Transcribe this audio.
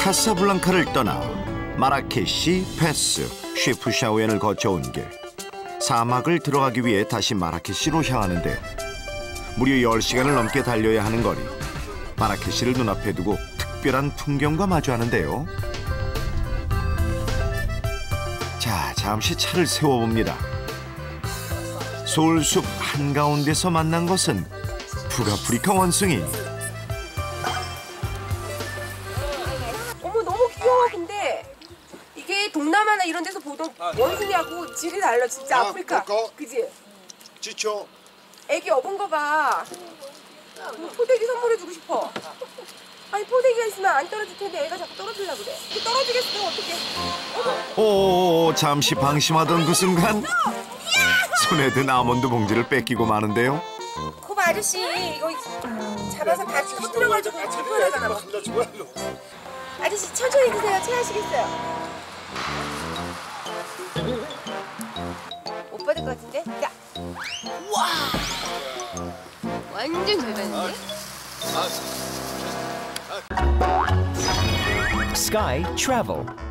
카사블랑카를 떠나 마라케시, 페스, 쉐프샤우엔을 거쳐온 길. 사막을 들어가기 위해 다시 마라케시로 향하는데 무려 10시간을 넘게 달려야 하는 거리. 마라케시를 눈앞에 두고 특별한 풍경과 마주하는데요. 자 잠시 차를 세워봅니다. 솔숲 한가운데서 만난 것은 푸가프리카 원숭이 동남아나 이런 데서 보던 원숭이하고 질이 달라 진짜 아, 아프리카 그거? 그지? 지쳐. 애기 업은 거봐 포대기 선물해주고 싶어 아니 포대기가 있으면 안 떨어질 텐데 애가 자꾸 떨어지려고 그래 그 떨어지겠어 어떡해 오 잠시 방심하던 그 순간 손에 든 아몬드 봉지를 뺏기고 마는데요 거봐 아저씨 이거 잡아서 같이 흔들어가지고 불편하잖아. 아저씨 천천히 드세요 체하시겠어요 것 같은데? 야 완전 잘 받는데? Sky Travel.